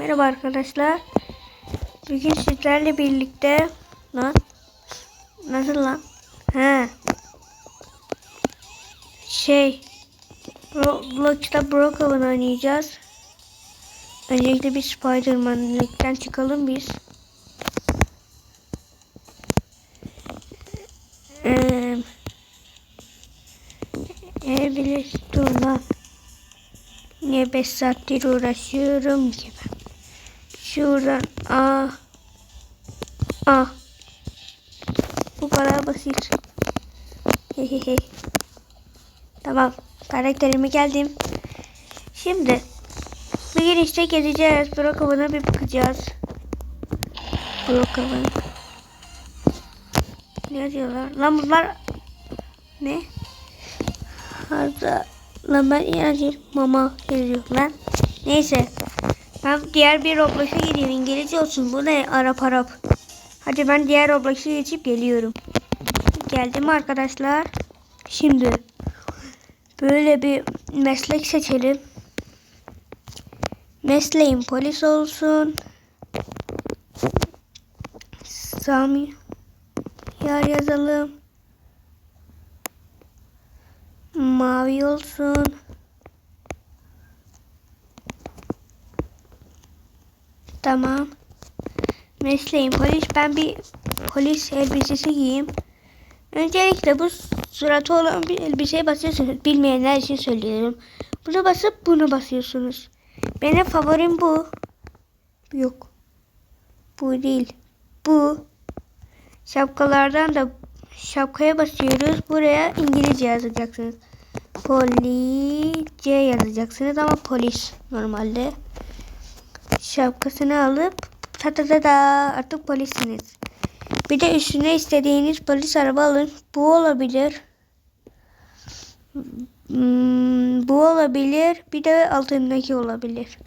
Merhaba arkadaşlar. Bugün sizlerle birlikte lan nasıl lan? He. Şey Roblox'ta Brookhaven oynayacağız. Öncelikle bir Spider-Man'likten çıkalım biz. Eee e bilir dur lan. Niye 5 saattir uğraşıyorum ki ben? Şuradan A A Bu kadar basit. Hehehe. tamam. Karakterime geldim. Şimdi bugün işte gezeceğiz. Brokova'na bir bakacağız. Brokova. Ne diyorlar? Lan bunlar ne? Hatta lan ben yazıyor mama yazıyor lan. Neyse. Ben diğer bir Roblox'a gidiyorum. İngilizce olsun. Bu ne? Arap Arap. Hadi ben diğer Roblox'a geçip geliyorum. Geldim arkadaşlar. Şimdi böyle bir meslek seçelim. Mesleğim polis olsun. Sami yar yazalım. Mavi olsun. Tamam. Mesleğim polis. Ben bir polis elbisesi giyeyim. Öncelikle bu suratı olan bir elbiseye basıyorsunuz. Bilmeyenler için söylüyorum. Bunu basıp bunu basıyorsunuz. Benim favorim bu. Yok. Bu değil. Bu. Şapkalardan da şapkaya basıyoruz. Buraya İngilizce yazacaksınız. Police yazacaksınız ama polis normalde. Şapkasını alıp ta ta ta ta artık polissiniz. Bir de üstüne istediğiniz polis araba alın. Bu olabilir. Hmm, bu olabilir. Bir de altındaki olabilir.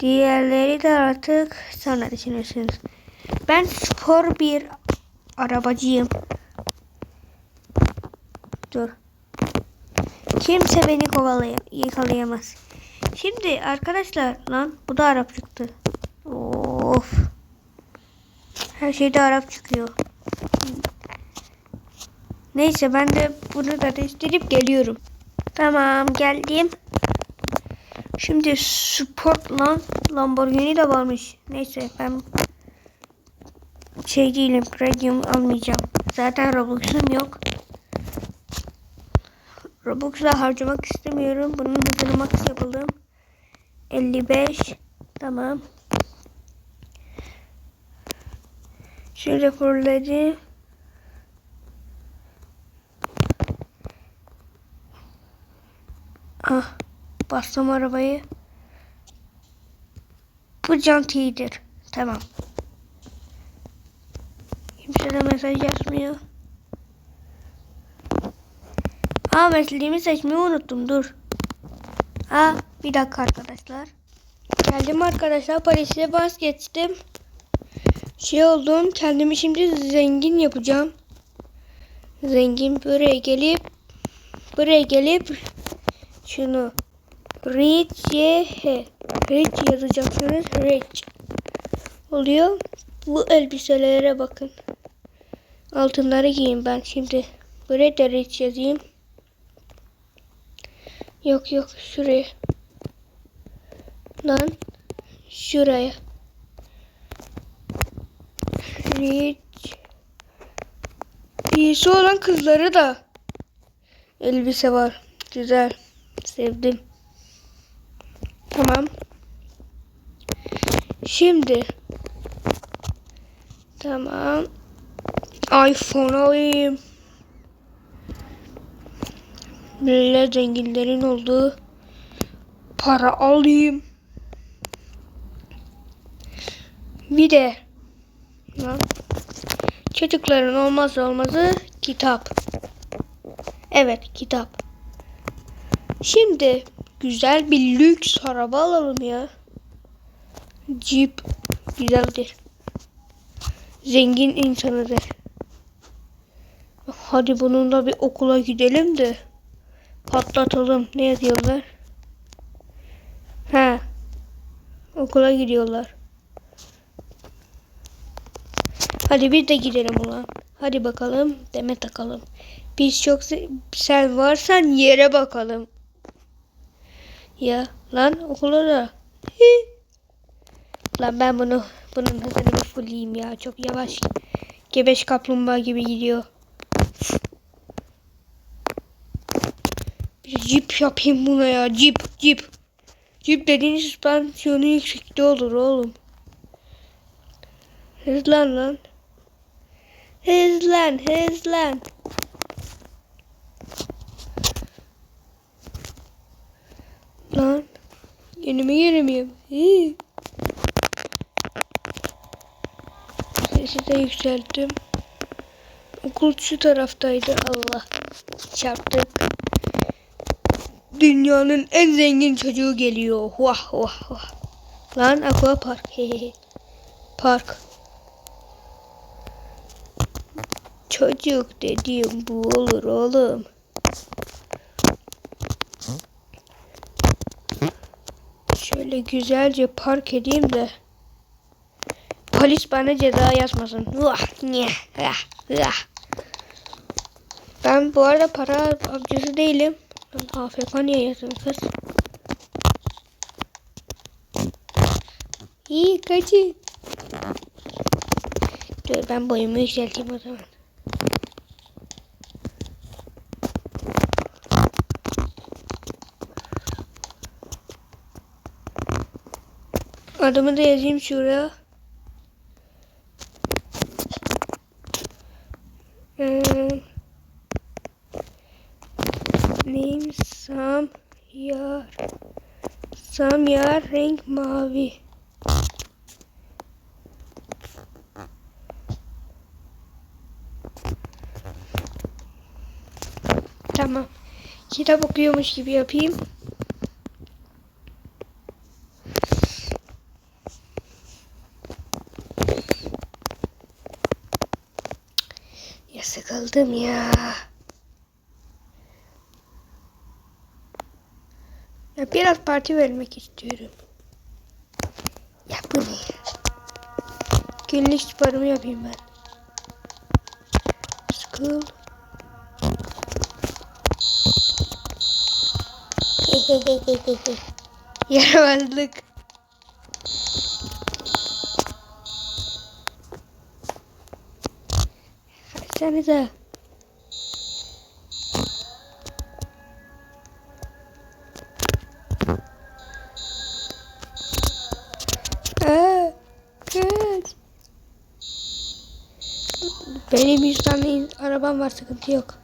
Diğerleri de artık sonra düşünürsünüz. Ben spor bir arabacıyım. Dur. Kimse beni kovalayam yakalayamaz. Şimdi arkadaşlar lan bu da Arap çıktı. Of. Her şeyde Arap çıkıyor. Neyse ben de bunu da değiştirip geliyorum. Tamam geldim. Şimdi sport lan Lamborghini de varmış. Neyse ben şey değilim. Premium almayacağım. Zaten Robux'um yok. Robux'la harcamak istemiyorum. Bunun hızını max yapalım. 55. Tamam. Şöyle fırladı. Ah. Bastım arabayı. Bu cantidir. Tamam. Kimse de mesaj yazmıyor. Aa mesleğimi seçmeyi unuttum. Dur. Aa bir dakika arkadaşlar. Geldim arkadaşlar. Paris'e bas geçtim. Şey oldum. Kendimi şimdi zengin yapacağım. Zengin buraya gelip buraya gelip şunu Rich he. Rich yazacaksınız. Rich. Oluyor. Bu elbiselere bakın. Altınları giyin ben şimdi. Buraya da Rich yazayım. Yok yok şuraya. Lan şuraya. Rich. İyisi olan kızları da elbise var. Güzel. Sevdim. Tamam. Şimdi tamam. iPhone alayım. Böyle zenginlerin olduğu para alayım. Bir de lan, çocukların olmazsa olmazı kitap. Evet kitap. Şimdi güzel bir lüks araba alalım ya. Jeep güzeldir. Zengin insanıdır. Hadi bununla bir okula gidelim de patlatalım. Ne yazıyorlar? Ha. Okula gidiyorlar. Hadi biz de gidelim ulan. Hadi bakalım deme takalım. Biz çok se- sen varsan yere bakalım. Ya lan okula da. Hi. Lan ben bunu bunun hızını bir fulleyim ya. Çok yavaş. Gebeş kaplumbağa gibi gidiyor. Bir jip yapayım buna ya. Jip jip. Jip dediğin süspansiyonu yüksekte olur oğlum. Hızlan lan. Hızlan hızlan. Lan. Yenime gelemiyorum. Hii. Sesi de yükselttim. Okul şu taraftaydı. Allah. Çarptık. Dünyanın en zengin çocuğu geliyor. Vah vah vah. Lan aqua park. Park. Çocuk dediğim bu olur oğlum. Şöyle güzelce park edeyim de polis bana ceza yazmasın. Ben bu arada para avcısı değilim. Ben AFK niye yazdım kız? İyi kaçın. Dur ben boyumu yükselteyim o zaman. Adımı da yazayım şuraya. Ee, name Sam Yar. Sam Yar renk mavi. Tamam. Kitap okuyormuş gibi yapayım. Ya sıkıldım ya. Ya biraz parti vermek istiyorum. Ya bu ne ya? Günlük sporumu yapayım ben. School. Yaramazlık. Baksanıza. Aa, kaç. Benim yüz tane arabam var sıkıntı yok.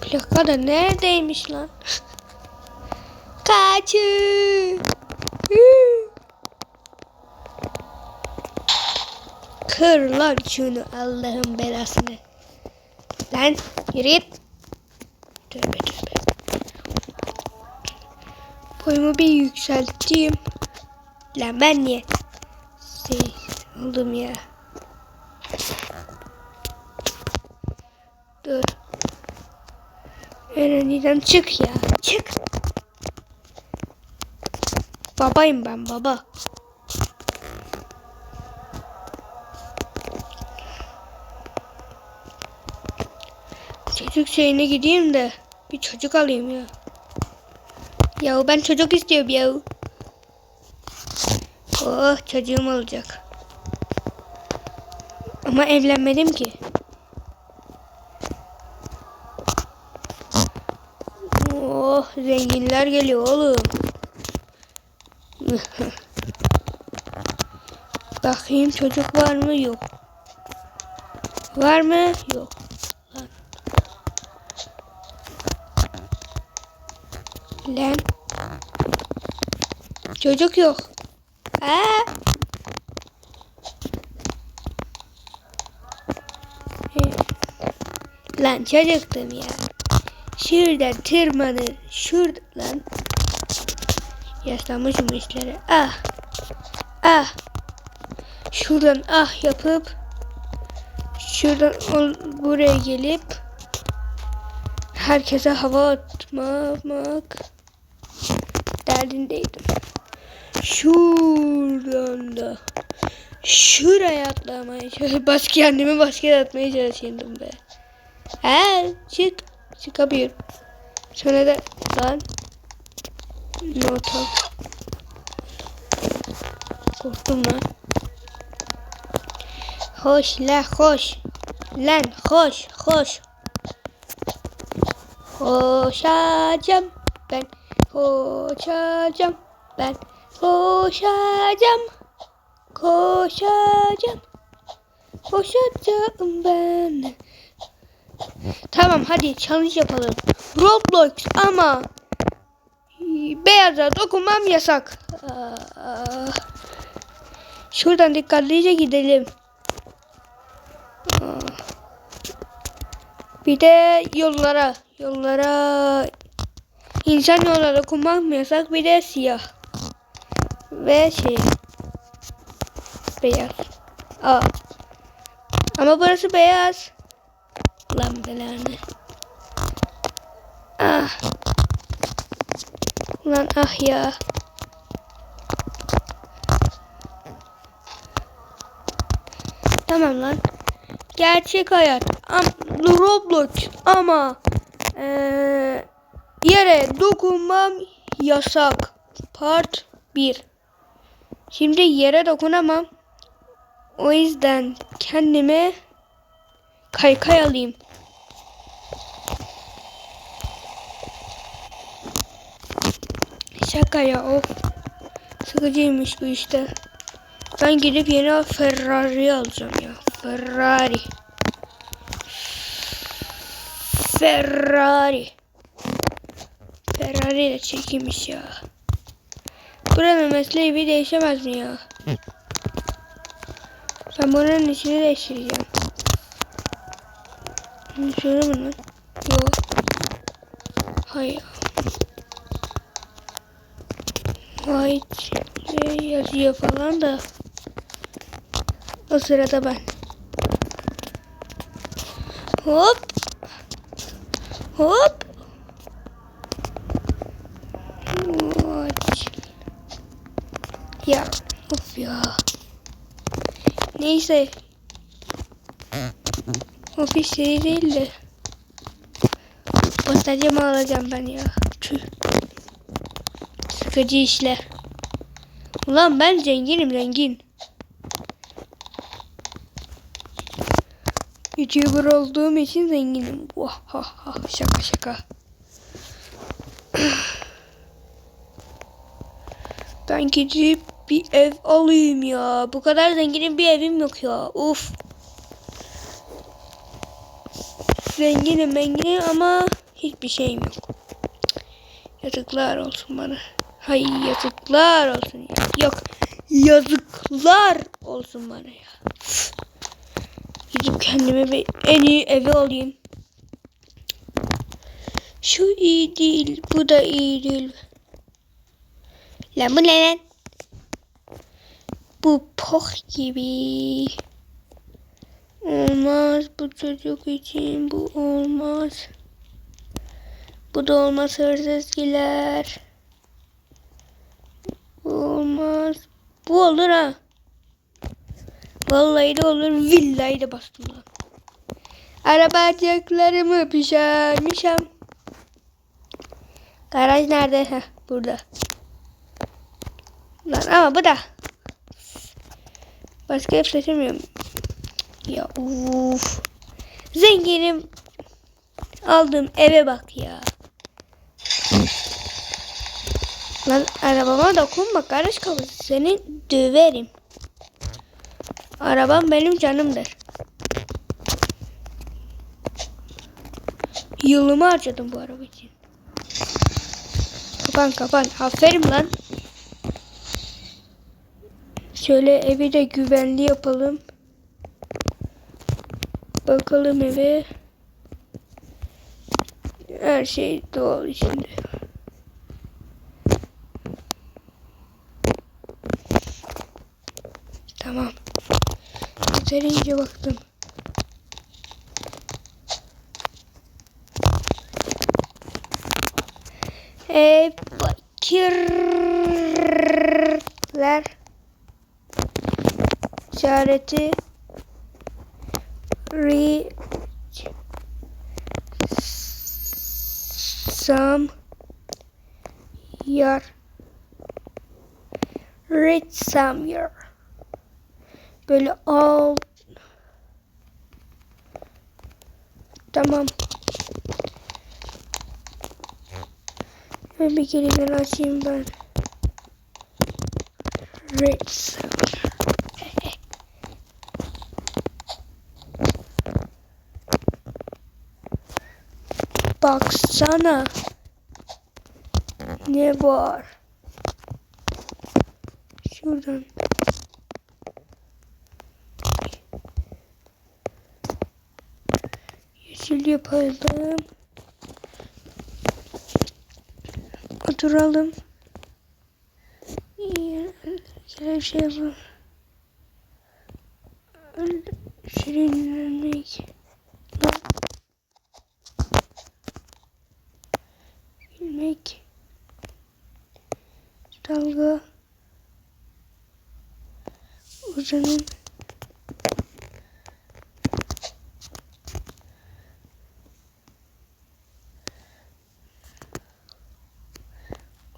Plaka da neredeymiş lan? Kaçın. Kır lan şunu Allah'ın belasını. Lan yürü. Tövbe tövbe. Boyumu bir yükselteyim. Lan ben niye? Şey oldum ya. Dur. Ereniden çık ya. Çık. Babayım ben baba. Çocuk şeyine gideyim de bir çocuk alayım ya. Ya ben çocuk istiyorum ya. Oh çocuğum olacak. Ama evlenmedim ki. Oh zenginler geliyor oğlum. Bakayım çocuk var mı? Yok. Var mı? Yok. Lan. Çocuk yok. Aa. Lan çocuktum ya. Şuradan tırmanır. Şurada lan. Yaşlanmışım işlere. Ah. Ah. Şuradan ah yapıp şuradan ol- buraya gelip herkese hava atmamak derdindeydim. Şuradan da şuraya atlamaya çalışıyorum. Bas kendimi basket atmaya çalışıyordum be. He çık. Çıkamıyorum. Sonra da lan nota. Korktum lan. Hoş la hoş. Lan hoş hoş. Koşacağım ben. Koşacağım ben. Koşacağım. Koşacağım. Koşacağım ben. Tamam hadi challenge yapalım. Roblox ama beyaza dokunmam yasak. Aa, Şuradan dikkatlice gidelim. Bir de yollara, yollara insan yollara dokunmam yasak. Bir de siyah ve şey beyaz. Aa. Ama burası beyaz. Lan belanı. Ah. Lan ah ya. Tamam lan. Gerçek hayat. Am Roblox ama eee, yere dokunmam yasak. Part 1. Şimdi yere dokunamam. O yüzden kendime kaykay alayım. Şaka ya of. Sıkıcıymış bu işte. Ben gidip yeni Ferrari alacağım ya. Ferrari. Ferrari. Ferrari de çekilmiş ya. Buranın mesleği bir değişemez mi ya? Ben buranın içini değiştireceğim. Şöyle mi lan? Yok. Hayır. White şey yazıyor falan da. O sırada ben. Hop. Hop. Watch. Ya. Of ya. Neyse. Ofis yeri değil de. Batarya alacağım ben ya? Sıkıcı işler. Ulan ben zenginim zengin. YouTuber olduğum için zenginim. Şaka şaka. Ben gidip bir ev alayım ya. Bu kadar zenginim bir evim yok ya. Uf. Zenginim menginim ama hiçbir şeyim yok. Yazıklar olsun bana. Hay yazıklar olsun ya. Yok. Yazıklar olsun bana ya. Gidip kendime bir en iyi evi alayım. Şu iyi değil. Bu da iyi değil. Lan bu ne lan? Bu poh gibi. Olmaz bu çocuk için bu olmaz. Bu da olmaz hırsızgiler. Bu olmaz. Bu olur ha. Vallahi de olur. Villayı da bastım lan. Arabacıklarımı pişirmişim. Garaj nerede? Heh, burada. Lan ama bu da. Başka ev seçemiyorum. Ya uf. Zenginim. Aldığım eve bak ya. Lan arabama dokunma karış kafası. Seni döverim. Arabam benim canımdır. Yılımı harcadım bu araba için. Kapan kapan. Aferin lan. Şöyle evi de güvenli yapalım. Bakalım eve. Her şey doğal içinde. Tamam. Yeterince baktım. Ey fakirler işareti rich some year rich some böyle al tamam. Ben bir ben açayım ben. Rich some Baksana. Ne var? Şuradan. Yeşil yapalım. Oturalım. Şöyle bir şey yapalım. Şirinlemek. Dalga. Uzanın.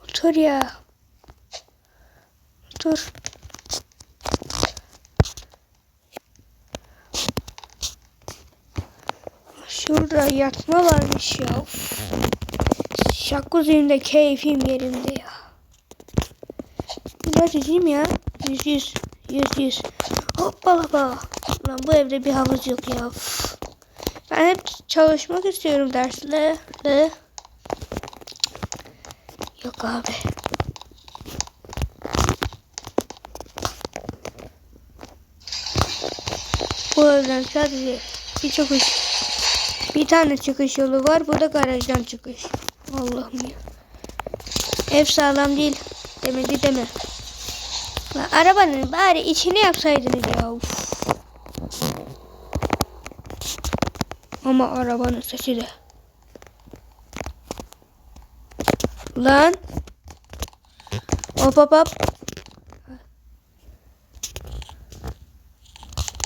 Otur ya. Otur. Şurada yatma varmış ya. Şakuzimde keyfim yerinde ya. Biraz yüzeyim ya. Yüz yüz. Yüz yüz. Hoppa hoppa. Lan bu evde bir havuz yok ya. Uf. Ben hep çalışmak istiyorum derslerde. Yok abi. Bu evden sadece bir çıkış. Bir tane çıkış yolu var. Bu da garajdan çıkış. Allah'ım ya. Ev sağlam değil. Demedi deme. Lan arabanın bari içini yapsaydınız ya. Uf. Ama arabanın sesi de. Lan. Hop hop hop.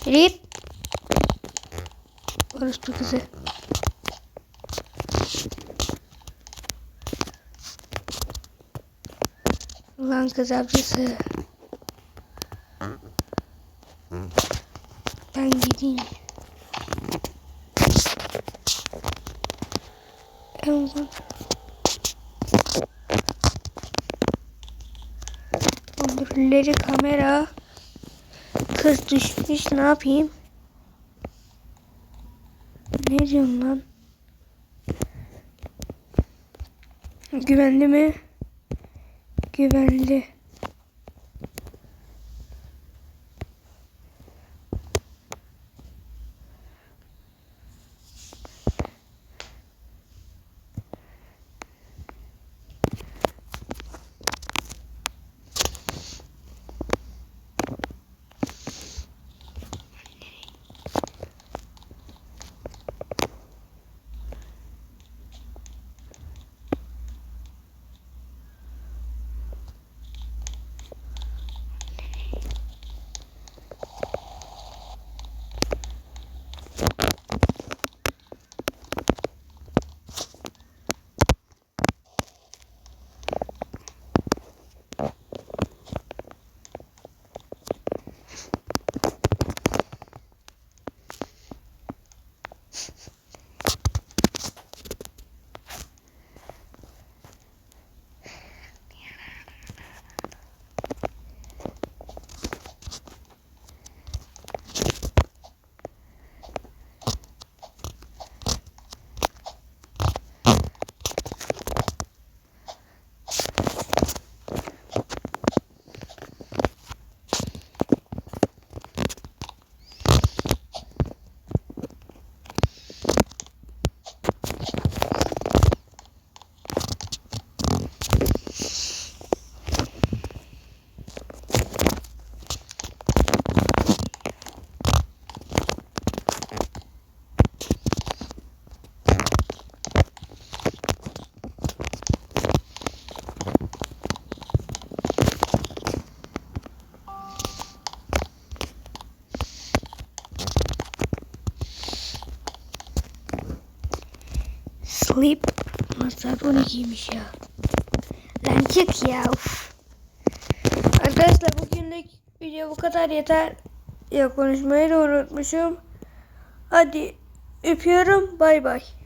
Rip. Orospu kızı. Ulan kız avcısı. Ben gideyim. Amazon. Öbürleri kamera. Kız düşmüş ne yapayım? Ne diyorsun lan? Güvenli mi? Güvenli. 12'ymiş ya. Lan çık ya. Uf. Arkadaşlar bugünlük video bu kadar yeter. Ya konuşmayı da unutmuşum. Hadi öpüyorum. Bay bay.